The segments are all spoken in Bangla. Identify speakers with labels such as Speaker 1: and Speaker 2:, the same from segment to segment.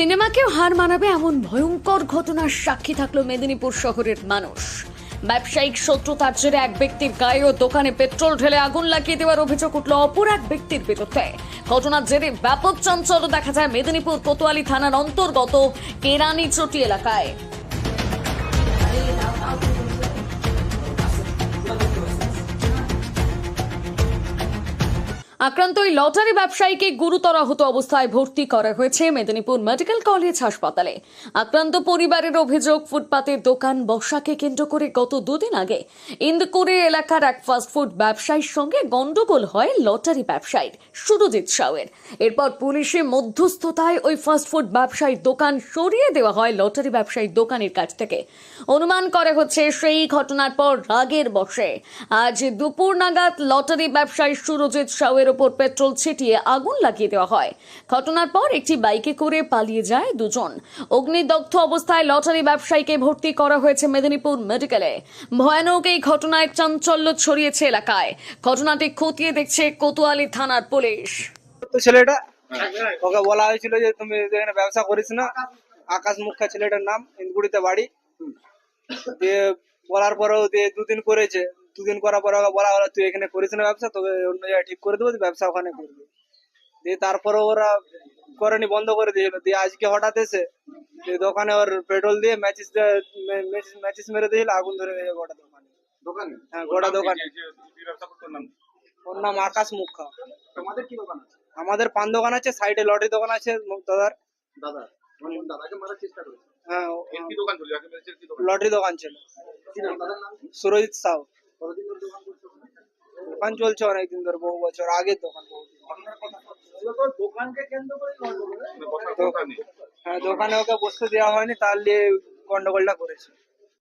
Speaker 1: সিনেমাকেও হার মানাবে এমন ভয়ঙ্কর ঘটনার সাক্ষী থাকল মেদিনীপুর শহরের মানুষ। ব্যবসায়িক শত্রুতার জেরে এক ব্যক্তির গায়ে ও দোকানে পেট্রোল ঢেলে আগুন লাগিয়ে দেওয়ার অভিযোগ উঠল অপর এক ব্যক্তির বিরুদ্ধে। ঘটনার জেরে ব্যাপক চঞ্চল দেখা যায় মেদিনীপুর কোতোয়ালি থানার অন্তর্গত কেরানি চটি এলাকায়। আক্রান্ত ওই লটারি ব্যবসায়ীকে গুরুতর আহত অবস্থায় ভর্তি করা হয়েছে মেদিনীপুর মেডিকেল কলেজ হাসপাতালে। আক্রান্ত পরিবারের অভিযোগ ফুটপাতের দোকান বসাকে কেন্দ্র করে গত দুদিন আগে ইন্দুকুরে এলাকার এক ফাস্টফুড ব্যবসায়ীর সঙ্গে গন্ডগোল হয় লটারি ব্যবসায়ীর, সুরজিৎ সাউয়ের। এরপর পুলিশের মধ্যস্থতায় ওই ফাস্টফুড ব্যবসায়ীর দোকান সরিয়ে দেওয়া হয় লটারি ব্যবসায়ীর দোকানের কাছ থেকে। অনুমান করা হচ্ছে সেই ঘটনার পর রাগের বসে। আজ দুপুর নাগাদ লটারি ব্যবসায়ী সুরজিৎ সাউয়ের ওপর পেট্রোল ছিটিয়ে আগুন লাগিয়ে দেওয়া হয়। ঘটনার পর একটি বাইকে করে পালিয়ে যায় দুজন। অগ্নিদগ্ধ অবস্থায় লটারি ব্যবসায়ীকে ভর্তি করা হয়েছে মেদিনীপুর মেডিকেলে। ভয়ানক এই ঘটনায় চাঞ্চল্য ছড়িয়েছে এলাকায়। ঘটনাটি খতিয়ে দেখছে কোতোয়ালি থানার পুলিশ।
Speaker 2: ছেলেটা, ওকে বলা হয়েছিল যে তুমি এখানে ব্যবসা করিস না। আকাশ মুখা ছেলেটার নাম, ইন্দগুড়িতে বাড়ি। দিয়ে বলার পরেও দিয়ে দুদিন করেছে। দুদিন করার পরে ওকে বলা হলো তুই এখানে করিস না ব্যবসা তোকে অন্য জায়গায় ঠিক করে দেবো ব্যবসা ওখানে করবি দিয়ে তারপরে ওরা করেনি বন্ধ করে দিয়েছিল। দিয়ে আজকে হঠাৎ এসে দিয়ে দোকানে ওর পেট্রোল দিয়ে ম্যাচিস ম্যাচিস মেরে দিয়েছিল আগুন ধরে গেছে গোটা দোকানে।
Speaker 3: দোকানে?
Speaker 2: হ্যাঁ গোটা দোকানে। ওর নাম আকাশ মুখা
Speaker 3: তোমাদের কি দোকান আছে?
Speaker 2: আমাদের পান দোকান আছে সাইডে লটারি দোকান আছে দাদার
Speaker 3: দাদা
Speaker 2: হ্যাঁ লটারি দোকান ছিল? সুরজিৎ সাউ।
Speaker 3: দোকান
Speaker 2: চলছে অনেকদিন ধরে বহু বছর আগের দোকান
Speaker 3: হ্যাঁ?
Speaker 2: হ্যাঁ দোকানে ওকে বসতে দেওয়া হয়নি তার নিয়ে গন্ডগোলটা করেছে।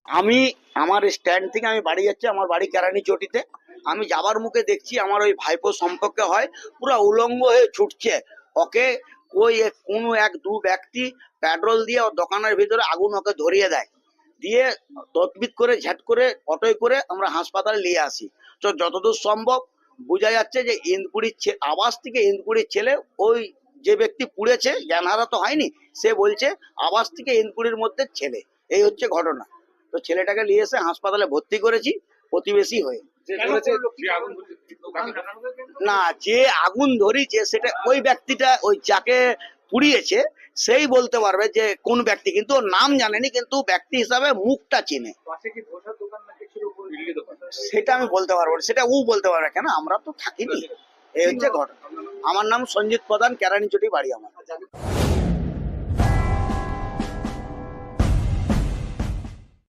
Speaker 4: আমি আমার স্ট্যান্ড থেকে আমি বাড়ি যাচ্ছি আমার বাড়ি কেরানি চটিতে। আমি যাবার মুখে দেখছি আমার ওই ভাইপো সম্পর্কে হয় পুরো উলঙ্গ হয়ে ছুটছে। ওকে ওই কোনো এক দু ব্যক্তি পেট্রোল দিয়ে ওর দোকানের ভিতরে আগুন ওকে ধরিয়ে দেয়। দিয়ে তদবিদ করে ঝ্যাট করে অটোয় করে আমরা হাসপাতালে নিয়ে আসি। তো যতদূর সম্ভব বোঝা যাচ্ছে যে ইন্দপুরির আবাস থেকে ইন্দপুরির ছেলে ওই যে ব্যক্তি পুড়েছে জ্ঞানহারা তো হয়নি সে বলছে আবাস থেকে ইন্দপুরির মধ্যে ছেলে। এই হচ্ছে ঘটনা। তো ছেলেটাকে নিয়ে এসে হাসপাতালে ভর্তি করেছি প্রতিবেশী হয়ে। না যে আগুন ধরিয়েছে সেটা ওই ব্যক্তিটা ওই যাকে পুড়িয়েছে সেই বলতে পারবে যে কোন ব্যক্তি কিন্তু ওর নাম জানেনি কিন্তু ব্যক্তি হিসাবে মুখটা চেনে। সেটা আমি বলতে পারব না। সেটা ও বলতে পারবে কেন? আমরা তো থাকিনি। এই হচ্ছে ঘটনা। আমার নাম সঞ্জিত প্রধান কেরানি চটি বাড়ি আমার।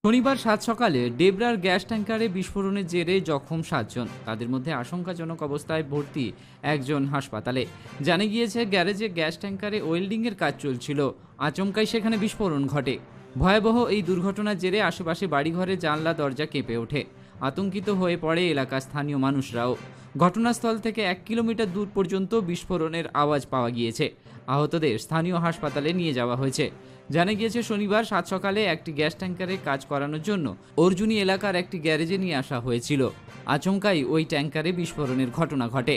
Speaker 5: শনিবার সাত সকালে ডেবরার গ্যাস ট্যাঙ্কারে বিস্ফোরণের জেরে জখম সাতজন। তাদের মধ্যে আশঙ্কাজনক অবস্থায় ভর্তি একজন হাসপাতালে। জানা গিয়েছে, গ্যারেজে গ্যাস ট্যাঙ্কারে ওয়েল্ডিংয়ের কাজ চলছিল। আচমকাই সেখানে বিস্ফোরণ ঘটে। ভয়াবহ এই দুর্ঘটনার জেরে আশেপাশে বাড়িঘরে জানলা দরজা কেঁপে ওঠে। আতঙ্কিত হয়ে পড়ে এলাকার স্থানীয় মানুষরাও। ঘটনাস্থল থেকে এক কিলোমিটার দূর পর্যন্ত বিস্ফোরণের আওয়াজ পাওয়া গিয়েছে। আহতদের স্থানীয় হাসপাতালে নিয়ে যাওয়া হয়েছে। জানা গিয়েছে, শনিবার সাত সকালে একটি গ্যাস ট্যাঙ্কারে কাজ করানোর জন্য অর্জুনী এলাকার একটি গ্যারেজে নিয়ে আসা হয়েছিল। আচমকাই ওই ট্যাঙ্কারে বিস্ফোরণের ঘটনা ঘটে।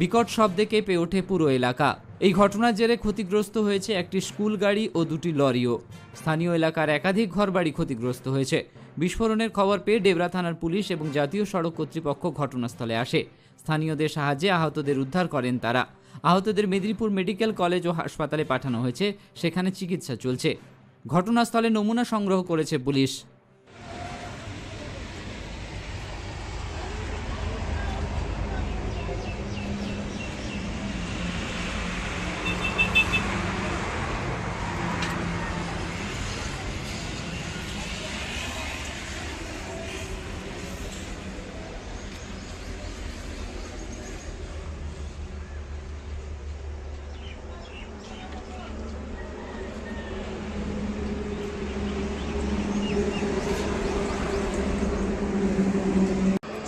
Speaker 5: বিকট শব্দে কেঁপে ওঠে পুরো এলাকা। এই ঘটনার জেরে ক্ষতিগ্রস্ত হয়েছে একটি স্কুল গাড়ি ও দুটি লরিও। স্থানীয় এলাকার একাধিক ঘরবাড়ি ক্ষতিগ্রস্ত হয়েছে। বিস্ফোরণের খবর পেয়ে ডেবরা থানার পুলিশ এবং জাতীয় সড়ক কর্তৃপক্ষ ঘটনাস্থলে আসে। স্থানীয়দের সাহায্যে আহতদের উদ্ধার করেন তারা। আহতদের মেদিনীপুর মেডিকেল কলেজ ও হাসপাতালে পাঠানো হয়েছে, সেখানে চিকিৎসা চলছে। ঘটনাস্থলে নমুনা সংগ্রহ করেছে পুলিশ।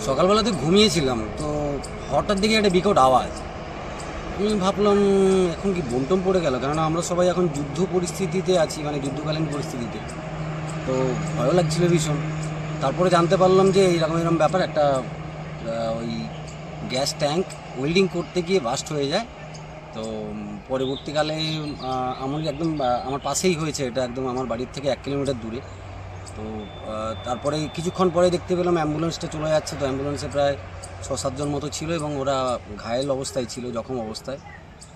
Speaker 6: সকালবেলাতে ঘুমিয়েছিলাম, তো হঠাৎ দিকে একটা বিকট আওয়াজ। আমি ভাবলাম, এখন কি বোমটম পড়ে গেল? কেননা আমরা সবাই এখন যুদ্ধ পরিস্থিতিতে আছি মানে যুদ্ধকালীন পরিস্থিতিতে। তো ভয়ও লাগছিল ভীষণ। তারপরে জানতে পারলাম যে এইরকম এরকম ব্যাপার, একটা ওই গ্যাস ট্যাঙ্ক ওয়েল্ডিং করতে গিয়ে বাস্ট হয়ে যায়। তো পরবর্তীকালে আমার একদম আমার পাশেই হয়েছে, এটা একদম আমার বাড়ির থেকে এক কিলোমিটার দূরে। তো তারপরে কিছুক্ষণ পরে দেখতে পেলাম অ্যাম্বুলেন্সটা চলে যাচ্ছে। তো অ্যাম্বুলেন্সে প্রায় ছ সাতজন মতো ছিল এবং ওরা ঘায়েল অবস্থায় ছিল, জখম অবস্থায়।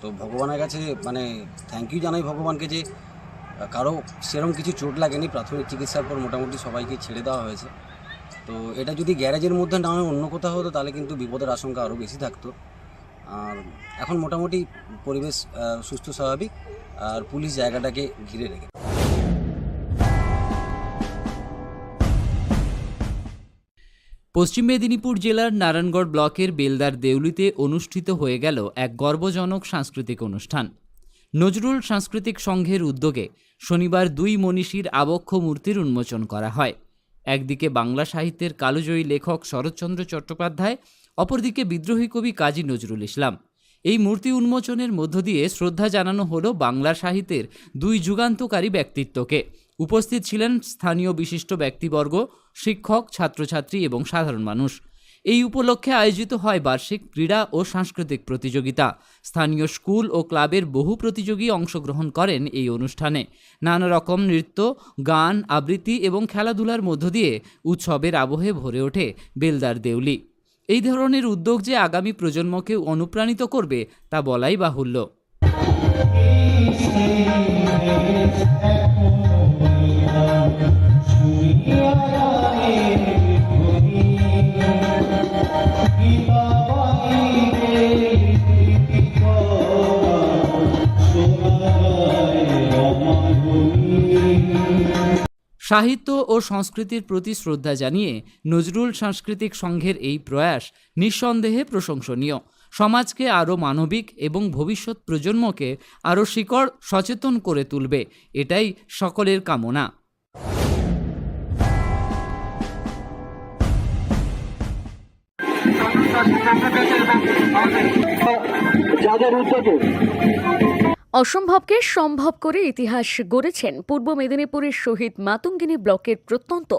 Speaker 6: তো ভগবানের কাছে মানে থ্যাংক ইউ জানাই ভগবানকে যে, কারও সেরকম কিছু চোট লাগেনি। প্রাথমিক চিকিৎসার পর মোটামুটি সবাইকে ছেড়ে দেওয়া হয়েছে। তো এটা যদি গ্যারেজের মধ্যে না হয় অন্য কোথাও হতো, তাহলে কিন্তু বিপদের আশঙ্কা আরও বেশি থাকতো। আর এখন মোটামুটি পরিবেশ সুস্থ, স্বাভাবিক। আর পুলিশ জায়গাটাকে ঘিরে রেখে
Speaker 5: পশ্চিম মেদিনীপুর জেলার নারায়ণগড় ব্লকের বেলদার দেউলিতে অনুষ্ঠিত হয়ে গেল এক গর্বজনক সাংস্কৃতিক অনুষ্ঠান। নজরুল সাংস্কৃতিক সংঘের উদ্যোগে শনিবার দুই মনীষীর আবক্ষ মূর্তির উন্মোচন করা হয়। একদিকে বাংলা সাহিত্যের কালোজয়ী লেখক শরৎচন্দ্র চট্টোপাধ্যায়, অপরদিকে বিদ্রোহী কবি কাজী নজরুল ইসলাম। এই মূর্তি উন্মোচনের মধ্য দিয়ে শ্রদ্ধা জানানো হলো বাংলা সাহিত্যের দুই যুগান্তকারী ব্যক্তিত্বকে। উপস্থিত ছিলেন স্থানীয় বিশিষ্ট ব্যক্তিবর্গ, শিক্ষক, ছাত্রছাত্রী এবং সাধারণ মানুষ। এই উপলক্ষে আয়োজিত হয় বার্ষিক ক্রীড়া ও সাংস্কৃতিক প্রতিযোগিতা। স্থানীয় স্কুল ও ক্লাবের বহু প্রতিযোগী অংশগ্রহণ করেন এই অনুষ্ঠানে। নানা রকম নৃত্য, গান, আবৃত্তি এবং খেলাধুলার মধ্য দিয়ে উৎসবের আবহে ভরে ওঠে বেলদার দেউলি। এই ধরনের উদ্যোগ যে আগামী প্রজন্মকে অনুপ্রাণিত করবে তা বলাই বাহুল্য। সাহিত্য ও সংস্কৃতির প্রতি শ্রদ্ধা জানিয়ে নজরুল সাংস্কৃতিক সংঘের এই প্রয়াস নিঃসন্দেহে প্রশংসনীয়। সমাজকে আরও মানবিক এবং ভবিষ্যৎ প্রজন্মকে আরও শিকড় সচেতন করে তুলবে, এটাই সকলের কামনা।
Speaker 1: অসম্ভবকে সম্ভব করে ইতিহাস গড়েছেন পূর্ব মেদিনীপুরের শহীদ মাতঙ্গিনী ব্লকের প্রত্যন্ত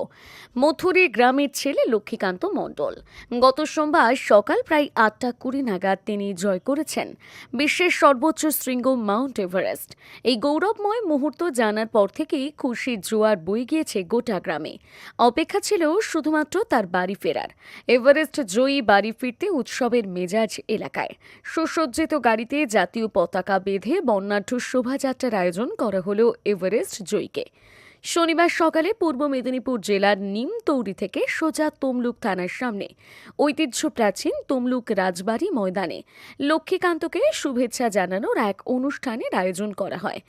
Speaker 1: মথুরি গ্রামের ছেলে লক্ষ্মীকান্ত মণ্ডল। গত সোমবার সকাল প্রায় আটটা কুড়ি নাগাদ তিনি জয় করেছেন বিশ্বের সর্বোচ্চ শৃঙ্গ মাউন্ট এভারেস্ট। এই গৌরবময় মুহূর্ত জানার পর থেকেই খুশির জোয়ার বয়ে গিয়েছে গোটা গ্রামে। অপেক্ষা ছিল শুধুমাত্র তার বাড়ি ফেরার। এভারেস্ট জয়ী বাড়ি ফিরতে উৎসবের মেজাজ এলাকায়। সুসজ্জিত গাড়িতে জাতীয় পতাকা বেঁধে বর্ণাঢ্য শোভাযাত্রার আয়োজন করা হলো এভারেস্ট জয়ীকে। শনিবার সকালে পূর্ব মেদিনীপুর জেলার নিমতৌরি থেকে সোজা তমলুক থানার সামনে ঐতিহ্য প্রাচীন তমলুক রাজবাড়ি ময়দানে লক্ষ্মীকান্তকে শুভেচ্ছা জানানোর এক অনুষ্ঠানের আয়োজন করা হয়।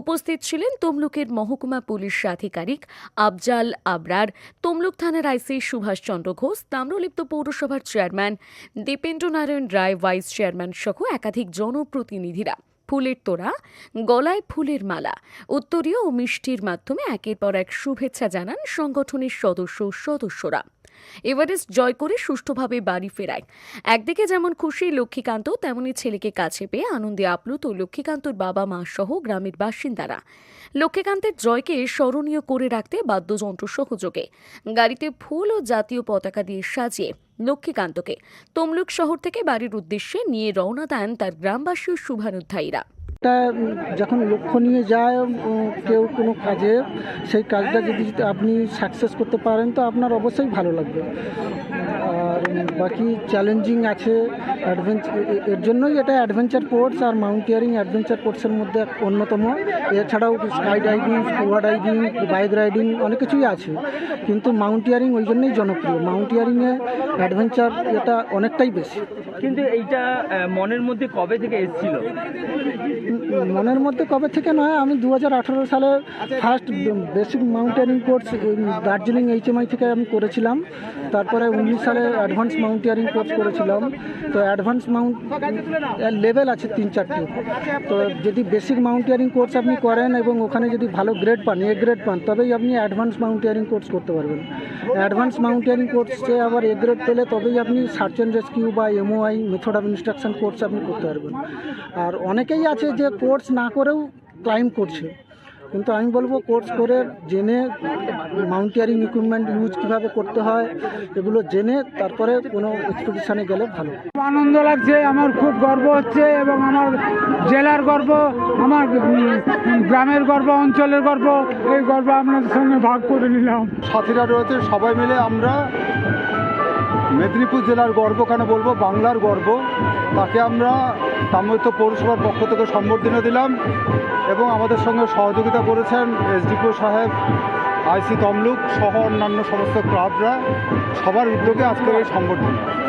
Speaker 1: উপস্থিত ছিলেন তমলুকের মহকুমা পুলিশ আধিকারিক আফজাল আবরার, তমলুক থানার আইসি সুভাষচন্দ্র ঘোষ, তাম্রলিপ্ত পৌরসভার chairman Dipendra Narayan Roy, vice chairman সহ একাধিক জনপ্রতিনিধিরা। ফুলের তোড়া, গলায় ফুলের মালা, উত্তরীয় ও মিষ্টির মাধ্যমে একের পর এক শুভেচ্ছা জানান সংগঠনের সদস্য সদস্যরা। এভারেস্ট জয় করে সুষ্ঠুভাবে বাড়ি ফেরায়। একদিকে যেমন খুশি লক্ষ্মীকান্ত, তেমনি ছেলেকে কাছে পেয়ে আনন্দে আপ্লুত লক্ষ্মীকান্তর বাবা মা সহ গ্রামের বাসিন্দারা। লক্ষ্মীকান্তের জয়কে স্মরণীয় করে রাখতে বাদ্যযন্ত্র সহযোগে গাড়িতে ফুল ও জাতীয় পতাকা দিয়ে সাজিয়ে লক্ষ্মীকান্তকে তমলুক শহর থেকে বাড়ির উদ্দেশ্যে নিয়ে রওনা দেন তার গ্রামবাসী ও শুভানুধ্যায়ীরা।
Speaker 7: একটা, যখন লক্ষ্য নিয়ে যায় কেউ কোনো কাজে, সেই কাজটা যদি আপনি সাকসেস করতে পারেন, তো আপনার অবশ্যই ভালো লাগবে। আর বাকি চ্যালেঞ্জিং আছে অ্যাডভেঞ্চার এর জন্যই এটা অ্যাডভেঞ্চার স্পোর্টস আর মাউন্টিয়ারিং অ্যাডভেঞ্চার স্পোর্টসের মধ্যে অন্যতম। এছাড়াও sky diving scuba diving bike riding অনেক কিছুই আছে। কিন্তু মাউন্টিয়ারিং ওই জন্যই জনপ্রিয়। মাউন্টিয়ারিংয়ে অ্যাডভেঞ্চার এটা অনেকটাই বেশি।
Speaker 8: কিন্তু এইটা মনের মধ্যে কবে থেকে এসেছিল?
Speaker 7: মনের মধ্যে কবে থেকে নয়, আমি দু হাজার আঠেরো সালে first basic mountaineering course Darjeeling HMI থেকে আমি করেছিলাম। তারপরে উনিশ সালে অ্যাডভান্স মাউন্টিয়ারিং কোর্স করেছিলাম। তো অ্যাডভান্স মাউন্ট লেভেল আছে তিন চারটি। তো যদি বেসিক মাউন্টিয়ারিং কোর্স আপনি করেন এবং ওখানে যদি ভালো গ্রেড পান এ গ্রেড পান, তবেই আপনি অ্যাডভান্স মাউন্টিয়ারিং কোর্স করতে পারবেন। অ্যাডভান্স মাউন্টিয়ারিং কোর্সে আবার এ গ্রেড পেলে তবেই আপনি সার্চ অ্যান্ড রেস্কিউ বা MOI method of instruction course আপনি করতে পারবেন। আর অনেকেই আছে যে কোর্স না করেও ক্লাইম করছে। কিন্তু আমি বলব কোর্স করে জেনে মাউন্টিয়ারিং ইকুইপমেন্ট ইউজ কীভাবে করতে হয় এগুলো জেনে তারপরে কোনো এক্সপিডিশনে গেলে ভালো।
Speaker 9: খুব আনন্দ লাগছে আমার খুব গর্ব হচ্ছে এবং আমার জেলার গর্ব আমার গ্রামের গর্ব অঞ্চলের গর্ব এই গর্ব আপনাদের সঙ্গে ভাগ করে নিলাম।
Speaker 10: সাথীরা রয়েছে সবাই মিলে আমরা মেদিনীপুর জেলার গর্ব কেন বলব বাংলার গর্ব। তাকে আমরা তাম্রত্ব পৌরসভার পক্ষ থেকে সম্বর্ধনা দিলাম এবং আমাদের সঙ্গে সহযোগিতা করেছেন এসডিপিও সাহেব, আইসি তমলুক সহ অন্যান্য সমস্ত ক্লাবরা। সবার উদ্যোগে আজকের এই সম্বর্ধনা।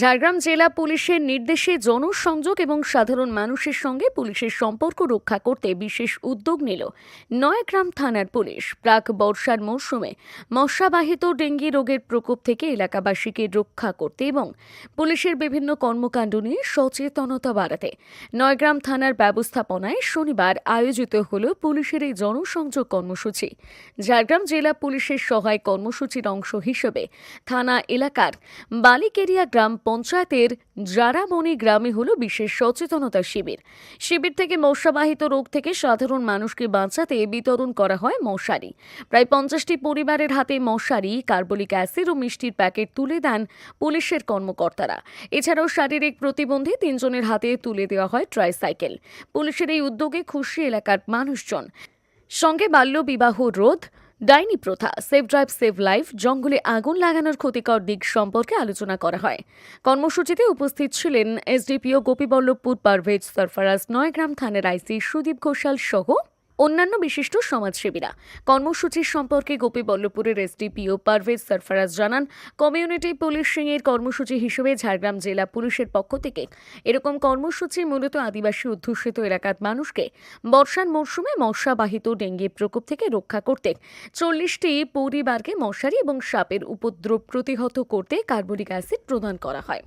Speaker 1: ঝাড়গ্রাম জেলা পুলিশের নির্দেশে জনসংযোগ এবং সাধারণ মানুষের সঙ্গে পুলিশের সম্পর্ক রক্ষা করতে বিশেষ উদ্যোগ নিল নয়াগ্রাম থানার পুলিশ। প্রাক বর্ষার মৌসুমে মশাবাহিত ডেঙ্গি রোগের প্রকোপ থেকে এলাকাবাসীকে রক্ষা করতে এবং পুলিশের বিভিন্ন কর্মকাণ্ড নিয়ে সচেতনতা বাড়াতে নয়গ্রাম থানার ব্যবস্থাপনায় শনিবার আয়োজিত হল পুলিশের এই জনসংযোগ কর্মসূচি। ঝাড়গ্রাম জেলা পুলিশের সহায় কর্মসূচির অংশ হিসেবে থানা এলাকার বালিকেরিয়া গ্রাম পঞ্চায়েতের জারামণি গ্রামে হলো বিশেষ সচেতনতা শিবির। শিবির থেকে মশাবাহিত রোগ থেকে সাধারণ মানুষকে বাঁচাতে বিতরণ করা হয় মশারি। প্রায় পঞ্চাশটি পরিবারের হাতে মশারি, কার্বলিক অ্যাসিড ও মিষ্টির প্যাকেট তুলে দেন পুলিশের কর্মকর্তারা। এছাড়াও শারীরিক প্রতিবন্ধী তিনজনের হাতে তুলে দেওয়া হয় ট্রাইসাইকেল। পুলিশের এই উদ্যোগে খুশি এলাকার মানুষজন। সঙ্গে বাল্যবিবাহ রোধ ডাইনি প্রথা সেভ ড্রাইভ সেভ লাইফ, জঙ্গলে আগুন লাগানোর ক্ষতিকর দিক সম্পর্কে আলোচনা করা হয়। কর্মসূচিতে উপস্থিত ছিলেন এসডিপিও গোপীবল্লভপুর পারভেজ সরফরাজ নয়গ্রাম থানার আইসি সুদীপ ঘোষাল সহ অন্যান্য বিশিষ্ট সমাজসেবীরা। কর্মসূচির সম্পর্কে গোপীবল্লভপুরের এসডিপিও পারভেজ সরফরাজ জানান, কমিউনিটি পুলিশিং এর কর্মসূচি হিসেবে ঝাড়গ্রাম জেলা পুলিশের পক্ষ থেকে এরকম কর্মসূচি মূলত আদিবাসী অধ্যুষিত এলাকার মানুষকে বর্ষার মরশুমে মশাবাহিত ডেঙ্গির প্রকোপ থেকে রক্ষা করতে, চল্লিশটি পরিবারকে মশারি এবং সাপের উপদ্রব প্রতিহত করতে কার্বনিক অ্যাসিড প্রদান করা হয়।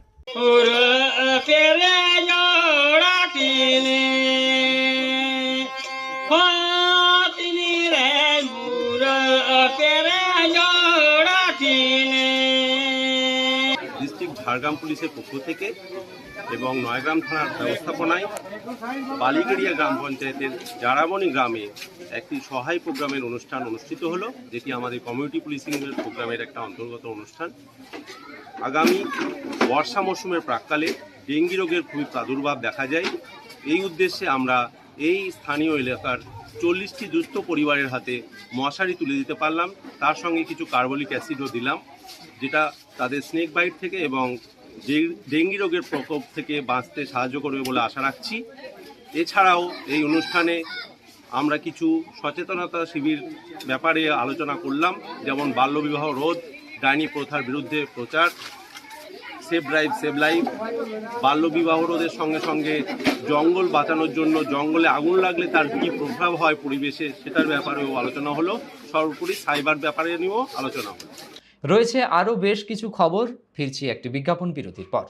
Speaker 11: ডিস্ট্রিক্ট ঝাড়গ্রাম পুলিশের পক্ষ থেকে এবং নয়গ্রাম থানার ব্যবস্থাপনায় বালিগেরিয়া গ্রাম পঞ্চায়েতের জারামণি গ্রামে একটি সহায় প্রোগ্রামের অনুষ্ঠান অনুষ্ঠিত হলো, যেটি আমাদের কমিউনিটি পুলিশিং প্রোগ্রামের একটা অন্তর্গত অনুষ্ঠান। আগামী বর্ষা মৌসুমের প্রাককালে ডেঙ্গি রোগের খুবই প্রাদুর্ভাব দেখা যায়। এই উদ্দেশ্যে আমরা এই স্থানীয় এলাকার চল্লিশটি দুস্থ পরিবারের হাতে মশারি তুলে দিতে পারলাম। তার সঙ্গে কিছু কার্বলিক অ্যাসিডও দিলাম, যেটা তাদের স্নেক বাইট থেকে এবং ডেঙ্গি রোগের প্রকোপ থেকে বাঁচতে সাহায্য করবে বলে আশা রাখছি। এছাড়াও এই অনুষ্ঠানে আমরা কিছু সচেতনতা শিবির ব্যাপারে আলোচনা করলাম, যেমন বাল্যবিবাহ রোধ, ডাইনি প্রথার বিরুদ্ধে প্রচার সেভ ড্রাইভ সেভ লাইফ। বাল্যবিবাহ রোধের সঙ্গে সঙ্গে জঙ্গল বাঁচানোর জন্য জঙ্গলে আগুন লাগলে তার কী প্রভাব হয় পরিবেশে সেটার ব্যাপারেও আলোচনা হলো। সর্বোপরি সাইবার ব্যাপারে নিয়েও আলোচনা হলো।
Speaker 5: রয়েছে আরও বেশ কিছু খবর। ফিরছি একটি বিজ্ঞাপন বিরতির পর।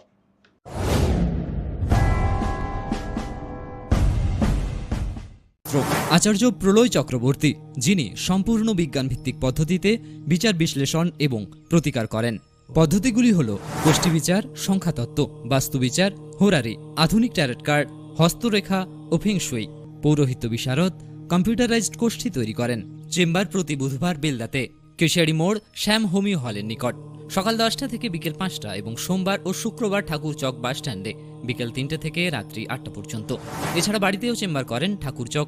Speaker 12: আচার্য প্রলয় চক্রবর্তী যিনি সম্পূর্ণ বিজ্ঞানভিত্তিক পদ্ধতিতে বিচার বিশ্লেষণ এবং প্রতিকার করেন। পদ্ধতিগুলি হল গোষ্ঠী বিচার, সংখ্যাতত্ত্ব বাস্তুবিচার হোরারি, আধুনিক ট্যারেট কার্ড, হস্তরেখা ও ফেংশুই পৌরোহিত্য বিশারদ কম্পিউটারাইজড গোষ্ঠী তৈরি করেন চেম্বার প্রতি বুধবার বেলদাতে। কেশিয়ারি মোড় শ্যাম হোমিও হলের নিকট। সকাল দশটা থেকে বিকেল পাঁচটা এবং সোমবার ও শুক্রবার ঠাকুর চক বাস স্ট্যান্ডে বিকেল তিনটে থেকে রাত্রি আটটা পর্যন্ত। এছাড়া বাড়িতেও চেম্বার করেন ঠাকুর চক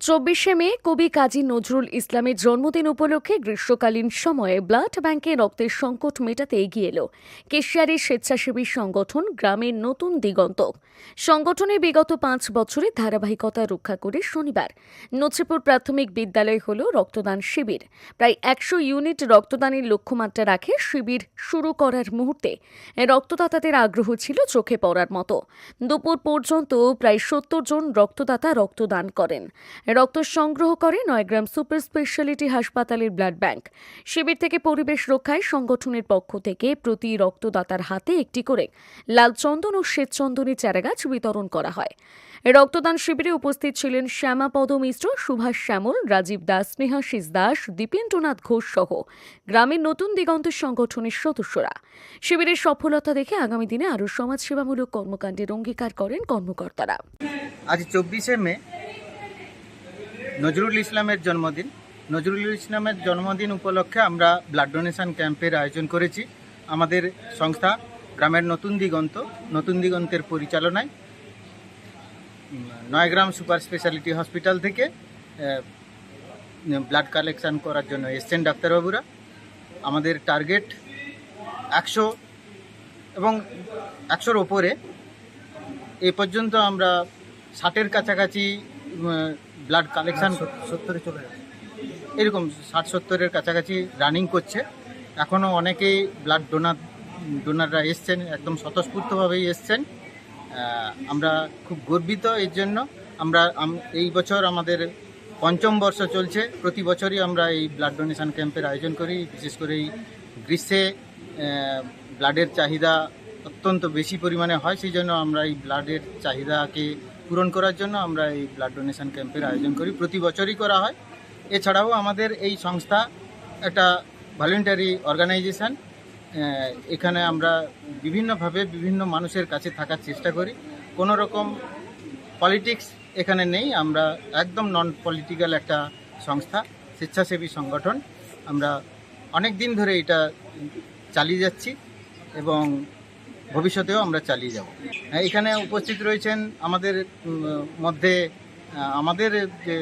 Speaker 1: চব্বিশে মে, কবি কাজী নজরুল ইসলামের জন্মদিন উপলক্ষে গ্রীষ্মকালীন সময়ে ব্লাড ব্যাংকে রক্তের সংকট মেটাতে এগিয়ে এলো। কেশিয়ারের স্বেচ্ছাসেবী সংগঠন গ্রামের নতুন দিগন্ত। সংগঠনের বিগত পাঁচ বছরের ধারাবাহিকতা রক্ষা করে শনিবার। নচিপুর প্রাথমিক বিদ্যালয় হল রক্তদান শিবির। প্রায় একশো ইউনিট রক্তদানের লক্ষ্যমাত্রা রাখে শিবির শুরু করার মুহূর্তে। রক্তদাতাদের আগ্রহ ছিল চোখে পড়ার মতো। দুপুর পর্যন্ত প্রায় সত্তর জন রক্তদাতা রক্তদান করেন। রক্ত সংগ্রহ করে নয়গ্রাম সুপার স্পেশালিটি হাসপাতালের ব্লাড ব্যাংক। শিবির থেকে পরিবেশ রক্ষায় সংগঠনের পক্ষ থেকে প্রতি রক্তদাতার হাতে একটি করে লাল চন্দন ও শ্বেতচন্দনের চারাগাছ বিতরণ করা হয়। রক্তদান শিবিরে উপস্থিত ছিলেন শ্যামাপদ মিশ্র, সুভাষ শ্যামল, রাজীব দাস স্নেহাশিস দাস, দীপেন্দ্রনাথ ঘোষ সহ গ্রামের নতুন দিগন্ত সংগঠনের সদস্যরা। শিবিরের সফলতা দেখে আগামী দিনে আরও সমাজসেবামূলক কর্মকাণ্ডের অঙ্গীকার করেন কর্মকর্তারা।
Speaker 13: আজ চব্বিশে মে নজরুল ইসলামের জন্মদিন। নজরুল ইসলামের জন্মদিন উপলক্ষে আমরা ব্লাড ডোনেশন ক্যাম্পের আয়োজন করেছি। আমাদের সংস্থা গ্রামের নতুন দিগন্ত, নতুন দিগন্তের পরিচালনায়, নয়গ্রাম সুপার স্পেশালিটি হসপিটাল থেকে ব্লাড কালেকশান করার জন্য এসছেন ডাক্তারবাবুরা। আমাদের টার্গেট একশো এবং একশোর ওপরে। এ পর্যন্ত আমরা ষাটের কাছাকাছি ব্লাড কালেকশান সত্তরে চলে যাচ্ছে এরকম ষাট সত্তরের কাছাকাছি রানিং করছে। এখনও অনেকেই ব্লাড ডোনার ডোনাররা এসছেন একদম স্বতঃস্ফূর্তভাবেই এসছেন। আমরা খুব গর্বিত এর জন্য। আমরা এই বছর আমাদের পঞ্চম বর্ষ চলছে। প্রতি বছরই আমরা এই ব্লাড ডোনেশন ক্যাম্পের আয়োজন করি। বিশেষ করে এই গ্রীষ্মে ব্লাডের চাহিদা অত্যন্ত বেশি পরিমাণে হয়। সেই জন্য আমরা এই ব্লাডের চাহিদাকে পূরণ করার জন্য আমরা এই ব্লাড ডোনেশন ক্যাম্পের আয়োজন করি। প্রতি বছরই করা হয়। এছাড়াও আমাদের এই সংস্থা একটা ভলেন্টারি অর্গানাইজেশন এখানে আমরা বিভিন্নভাবে বিভিন্ন মানুষের কাছে থাকার চেষ্টা করি। কোনো রকম পলিটিক্স এখানে নেই। আমরা একদম নন পলিটিক্যাল একটা সংস্থা, স্বেচ্ছাসেবী সংগঠন। আমরা অনেক দিন ধরে এটা চালিয়ে যাচ্ছি এবং ভবিষ্যতেও আমরা চালিয়ে যাব। হ্যাঁ, এখানে উপস্থিত রয়েছেন আমাদের মধ্যে আমাদের যে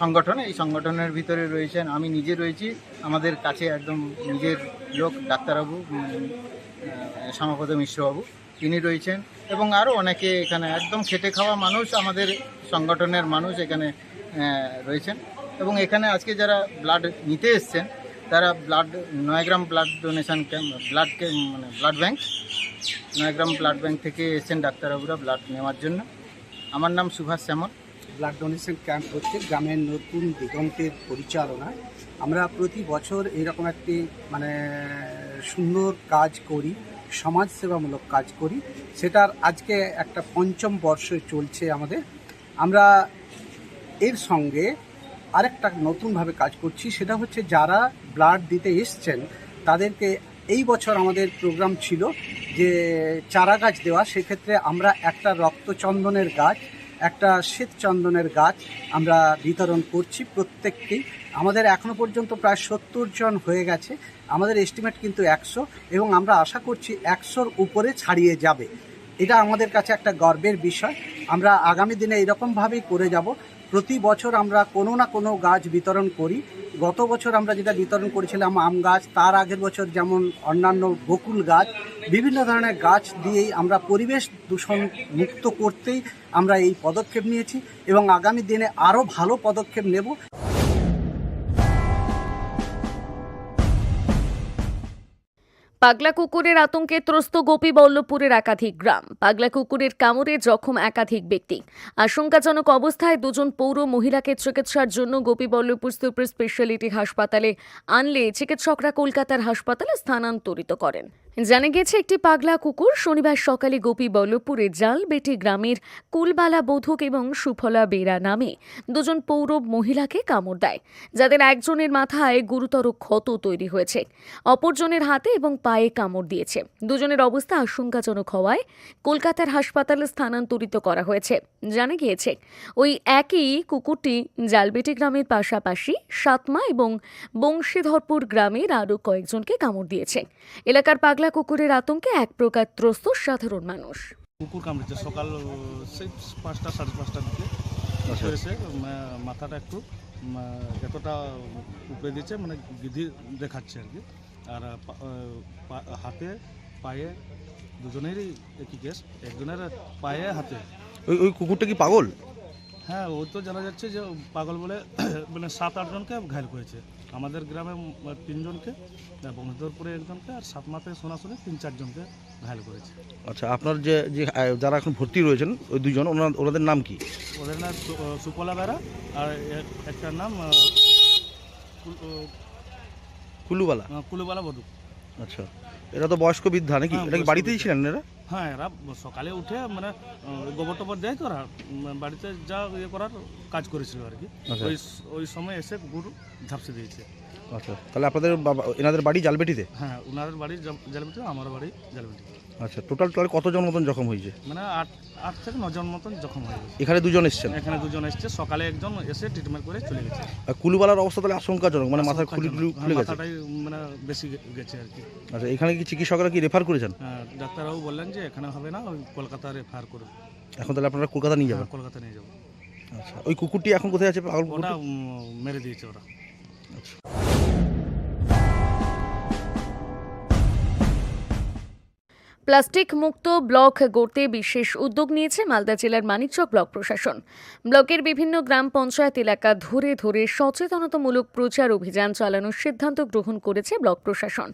Speaker 13: সংগঠন এই সংগঠনের ভিতরে রয়েছেন আমি নিজে রয়েছি আমাদের কাছে একদম নিজের লোক ডাক্তারবাবু শ্যামাপদ মিশ্রবাবু তিনি রয়েছেন এবং আরও অনেকে এখানে একদম খেটে খাওয়া মানুষ আমাদের সংগঠনের মানুষ এখানে রয়েছেন এবং এখানে আজকে যারা ব্লাড নিতে এসছেন তারা blood Nayagram blood donation camp blood মানে blood bank Nayagram blood bank থেকে এসছেন ডাক্তারবাবুরা ব্লাড নেওয়ার জন্য। আমার নাম Subhash Shyamal.
Speaker 14: Blood donation camp হচ্ছে গ্রামের নতুন দিগন্তের পরিচালনায় আমরা প্রতি বছর এরকম একটি মানে সুন্দর কাজ করি, সমাজসেবামূলক কাজ করি। সেটার আজকে একটা পঞ্চম বর্ষ চলছে আমাদের। আমরা এর সঙ্গে আরেকটা নতুনভাবে কাজ করছি, সেটা হচ্ছে যারা ব্লাড দিতে এসছেন, তাদেরকে এই বছর আমাদের প্রোগ্রাম ছিল যে চারা গাছ দেওয়া। সেক্ষেত্রে আমরা একটা রক্তচন্দনের গাছ, একটা শ্বেতচন্দনের গাছ আমরা বিতরণ করছি প্রত্যেককেই। আমাদের এখনও পর্যন্ত প্রায় সত্তর জন হয়ে গেছে। আমাদের এস্টিমেট কিন্তু একশো এবং আমরা আশা করছি একশোর উপরে ছাড়িয়ে যাবে। এটা আমাদের কাছে একটা গর্বের বিষয়। আমরা আগামী দিনে এরকমভাবেই করে যাব। প্রতি বছর আমরা কোনো না কোনো গাছ বিতরণ করি। গত বছর আমরা যেটা বিতরণ করেছিলাম, আম গাছ, তার আগের বছর যেমন অন্যান্য বকুল গাছ, বিভিন্ন ধরনের গাছ দিয়েই আমরা পরিবেশ দূষণ মুক্ত করতেই আমরা এই পদক্ষেপ নিয়েছি এবং আগামী দিনে আরও ভালো পদক্ষেপ নেব।
Speaker 1: পাগলা কুকুরের আতঙ্কে ত্রস্ত গোপী গোপীবল্লভপুরের একাধিক গ্রাম। পাগলা কুকুরের কামড়ে জখম একাধিক ব্যক্তি। আশঙ্কাজনক অবস্থায় দুজন পৌর মহিলাকে চিকিৎসার জন্য গোপী গোপীবল্লভপুর সুপার স্পেশালিটি হাসপাতালে আনলে চিকিৎসকরা কলকাতার হাসপাতালে স্থানান্তরিত করেন। জানা গেছে, একটি পাগলা কুকুর শনিবার সকালে গোপীবল্লভপুরে জালবেটি গ্রামের কুলবালা বধূক এবং সুফলা বেরা নামে দুজন পৌর মহিলাকে কামড় দেয়, যাদের একজনের মাথায় গুরুতর ক্ষত তৈরি হয়েছে। অপরজনের হাতে এবং পায়ে কামড় দিয়েছে। দুজনের অবস্থা আশঙ্কাজনক হওয়ায় কলকাতার হাসপাতালে স্থানান্তরিত করা হয়েছে। জানা গিয়েছে, ওই একই কুকুরটি জালবেটি গ্রামের পাশাপাশি সাতমা এবং বংশীধরপুর গ্রামের আরও কয়েকজনকে কামড় দিয়েছে। এলাকার পাগলা কুকুরের আতঙ্কে এক প্রকার ত্রস্ত সাধারণ মানুষ।
Speaker 15: কুকুর কামড়েছে। সকাল সেই পাঁচটা সাড়ে পাঁচটার দিকে এসে মাথাটা একটু এতটা উপরে দিয়েছে মানে গিধি দেখাচ্ছে আর কি। আর হাতে পায়ে দুজনেরই একই কেস একজনের পায়ে হাতে।
Speaker 16: ওই ওই কুকুরটা কি পাগল?
Speaker 15: হ্যাঁ ওই তো জানা যাচ্ছে যে পাগল বলে মানে সাত আটজনকে ঘায়ল করেছে। আমাদের গ্রামে তিনজনকে বংশধরপুরে একজনকে আর সাতমাতে শোনাশুনি তিন চারজনকে ঘায়ল করেছে।
Speaker 16: আচ্ছা আপনার যে যে যারা এখন ভর্তি রয়েছেন ওই দুজন ওনার ওনাদের নাম কি?
Speaker 15: ওদের নাম সুপলা বেড়া আর একটার নাম
Speaker 16: কুলুবালা।
Speaker 15: কুলুবালা বধু।
Speaker 16: আচ্ছা এরা তো বয়স্ক বৃদ্ধা নাকি?
Speaker 15: হ্যাঁ,
Speaker 16: এটা কি বাড়িতেই ছিলেন এরা?
Speaker 15: হ্যাঁ এরা সকালে উঠে মানে গোবর টোবর দেয় তো ওরা বাড়িতে যা ইয়ে করার কাজ করেছিল আর কি।
Speaker 16: আচ্ছা।
Speaker 15: ওই ওই সময় এসে কুকুর ঝাপসে দিয়েছে।
Speaker 16: আচ্ছা তাহলে আপনাদের বাবা এনাদের বাড়ি জালবেটিতে?
Speaker 15: হ্যাঁ ওনাদের বাড়ি জালবেটি আমার বাড়ি জালবিটি।
Speaker 16: আচ্ছা টোটাল টোটাল কতজন মতন জখম হয়েছে?
Speaker 15: মানে আট আট থেকে নজন মতন জখম হয়ে গেছে
Speaker 16: এখানে দুজন এসছেন?
Speaker 15: এখানে দুজন এসছে সকালে একজন এসে ট্রিটমেন্ট করে চলে গেছে।
Speaker 16: আর কুলুবালার অবস্থা তাহলে আশঙ্কাজনক মানে মাথার খুলি। টুলি
Speaker 15: হ্যাঁ,
Speaker 16: খুলে গেছে?
Speaker 15: মাথাটাই মানে বেশি গেছে আর কি।
Speaker 16: আচ্ছা এখানে কি চিকিৎসকরা কি রেফার করেছেন?
Speaker 15: হ্যাঁ, ডাক্তারবাবু বললেন যে এখানে হবে না ওই কলকাতা রেফার করবে
Speaker 16: এখন তাহলে আপনারা কলকাতা নিয়ে যাবেন?
Speaker 15: হ্যাঁ, কলকাতা নিয়ে যাব।
Speaker 16: আচ্ছা ওই কুকুরটি এখন কোথায় আছে? পাগল
Speaker 15: ওটা মেরে দিয়েছে ওরা।
Speaker 1: প্লাস্টিক মুক্ত ব্লক গড়তে বিশেষ উদ্যোগ নিয়েছে মালদা জেলার মানিকচক ব্লক প্রশাসন। ব্লকের বিভিন্ন গ্রাম পঞ্চায়েত এলাকা ধরে ধরে সচেতনতামূলক প্রচার অভিযান চালানোর সিদ্ধান্ত গ্রহণ করেছে ব্লক প্রশাসন।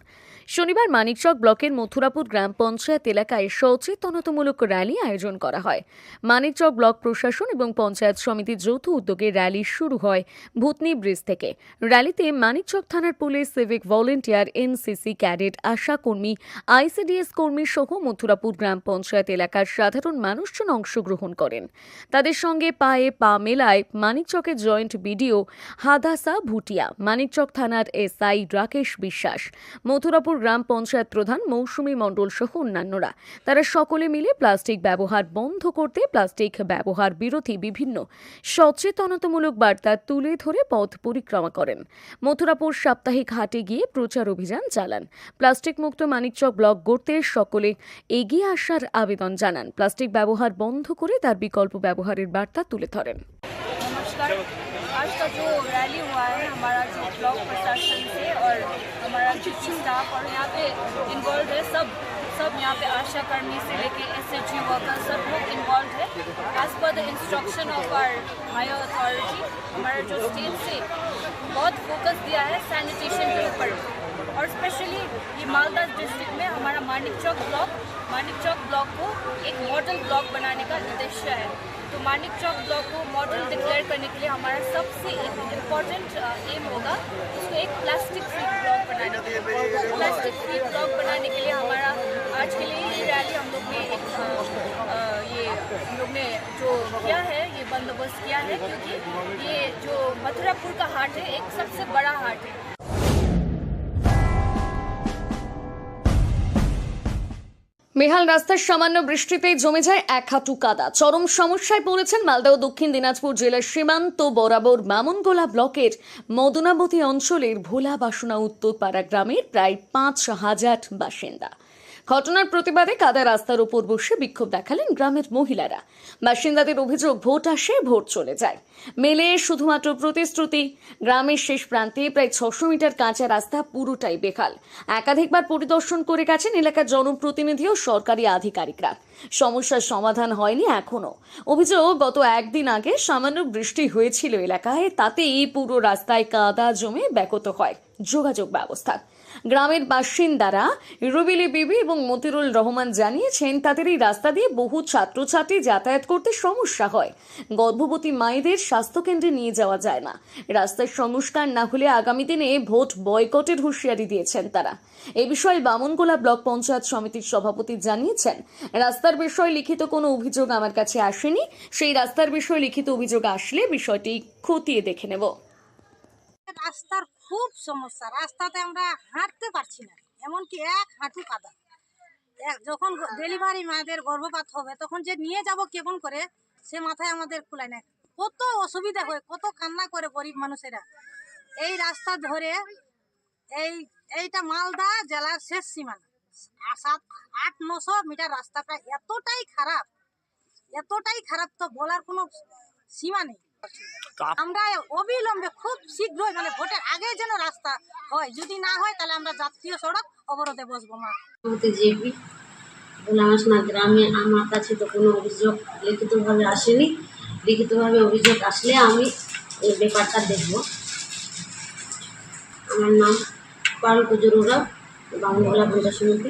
Speaker 1: শনিবার মানিকচক ব্লকের মথুরাপুর গ্রাম পঞ্চায়েত এলাকায় সচেতনতামূলক র্যালি আয়োজন করা হয়। মানিকচক ব্লক প্রশাসন এবং পঞ্চায়েত সমিতির যৌথ উদ্যোগে র্যালি শুরু হয় ভূতনি ব্রিজ থেকে। র্যালিতে মানিকচক থানার police, civic volunteer, NCC cadet ASHA কর্মী আইসিডিএস কর্মী সহ সহ মথুরাপুর গ্রাম পঞ্চায়েত এলাকার সাধারণ মানুষজন অংশগ্রহণ করেন। তাদের সঙ্গে পায়ে পা মেলায় মানিকচকের জয়েন্ট বিডিও হাদাসা ভুটিয়া, মানিকচক থানার এসআই রাকেশ বিশ্বাস, মথুরাপুর গ্রাম পঞ্চায়েত প্রধান মৌসুমী মণ্ডল সহ অন্যান্যরা। তারা সকলে মিলে প্লাস্টিক ব্যবহার বন্ধ করতে প্লাস্টিক ব্যবহার বিরোধী বিভিন্ন সচেতনতামূলক বার্তা তুলে ধরে পথ পরিক্রমা করেন। মথুরাপুর সাপ্তাহিক হাটে গিয়ে প্রচার অভিযান চালান। প্লাস্টিক মুক্ত মানিকচক ব্লক গড়তে সকলে এগিয়ে আসার আবেদন জানান প্লাস্টিক ব্যবহার বন্ধ করে তার বিকল্প ব্যবহারের বার্তা তুলে ধরেন
Speaker 17: नमस्कार आज का जो रैली हुआ है हमारा जो ब्लॉक प्रशासन से और हमारा जो स्टाफ और यहाँ पे इन्वॉल्व है सब सब यहाँ पे आशा कर्मी से लेके एस एच यू वर्कर सब लोग इन्वॉल्व है एज पर the instruction of our higher authority हमारा जो स्टेट से बहुत फोकस दिया है सैनिटेशन के ऊपर और स्पेशली ये मालदा डिस्ट्रिक्ट में हमारा मानिक चौक ब्लॉक मानिक चौक ब्लॉक को एक मॉडल ब्लॉक बनाने का उद्देश्य है। तो मानिक चौक ब्लॉक को मॉडल डिक्लेयर करने के लिए हमारा सबसे इम्पोर्टेंट एम होगा, उसको एक प्लास्टिक फ्री ब्लॉक बनाने के लिए। प्लास्टिक फ्री ब्लॉक बनाने के लिए हमारा आज के लिए ये रैली हम लोग ने एक ये हम लोग ने जो किया है, ये बंदोबस्त किया है, क्योंकि ये जो मथुरापुर का हाट है, एक सबसे बड़ा हाट है।
Speaker 1: বেহাল রাস্তার সামান্য বৃষ্টিতেই জমে যায় এক হাঁটু কাদা। চরম সমস্যায় পড়েছেন মালদা ও দক্ষিণ দিনাজপুর জেলার সীমান্ত বরাবর মামুনগোলা ব্লকের মদনাবতী অঞ্চলের ভোলা বাসনা উত্তরপাড়া গ্রামের প্রায় পাঁচ হাজার বাসিন্দা। ঘটনার প্রতিবাদে কাদা রাস্তার উপর বসে বিক্ষোভ দেখালেন গ্রামের মহিলারা। বাসিন্দাদের অভিযোগ, ভোট আসে, ভোট চলে যায়। মেলে শুধুমাত্র প্রতিশ্রুতি। গ্রামের শেষ প্রান্তে প্রায় ছশো মিটার কাঁচা রাস্তা পুরোটাই বেকাল একাধিকবার পরিদর্শন করে গেছেন এলাকার জনপ্রতিনিধি ও সরকারি আধিকারিকরা। সমস্যার সমাধান হয়নি এখনও। অভিযোগ, গত একদিন আগে সামান্য বৃষ্টি হয়েছিল এলাকায়, তাতেই পুরো রাস্তায় কাদা জমে ব্যাহত হয়। যোগাযোগ ব্যবস্থা। গ্রামের বাসিন্দারা রুবিলি বিবি এবং মতিরুল রহমান জানিয়েছেন, তাদের এই রাস্তা দিয়ে বহু ছাত্রছাত্রী যাতায়াত করতে সমস্যা হয়। গর্ভবতী মায়েদের স্বাস্থ্যকেন্দ্রে নিয়ে যাওয়া যায় না। রাস্তার সংস্কার না হলে আগামী দিনে ভোট বয়কটের হুঁশিয়ারি দিয়েছেন তারা। এ বিষয়ে বামনগোলা ব্লক পঞ্চায়েত সমিতির সভাপতি জানিয়েছেন, রাস্তার বিষয়ে লিখিত কোনো অভিযোগ আমার কাছে আসেনি। সেই রাস্তার বিষয়ে লিখিত অভিযোগ আসলে বিষয়টি খতিয়ে দেখে নেব।
Speaker 18: রাস্তার খুব সমস্যা। রাস্তাতে আমরা হাঁটতে পারছি না, এমনকি এক হাঁটু কাদা। যখন ডেলিভারি মায়েদের গর্ভপাত হবে, তখন যে নিয়ে যাব কেমন করে, সে মাথায় আমাদের কুলায় না। কত অসুবিধা হয়, কত কান্না করে গরিব মানুষেরা। এই রাস্তা ধরে এই, এইটা মালদা জেলার শেষ সীমানা। সাত, আট, নশো মিটার রাস্তাটা এতটাই খারাপ এতটাই খারাপ তো বলার কোনো সীমা নেই। আমরা অবিলম্বে খুব শীঘ্রই মানে ভোটের আগে যেন রাস্তা হয়। যদি না হয় তাহলে আমরা জাতীয় সড়ক অবরোধে বসবো মা।
Speaker 19: জেপি গ্রামে আমার কাছে তো কোনো অভিযোগ লিখিতভাবে আসেনি। লিখিতভাবে অভিযোগ আসলে আমি এই ব্যাপারটা দেখব। আমার নাম পাল কুজুরুরা বাংলা পঞ্চায়েত সমিতি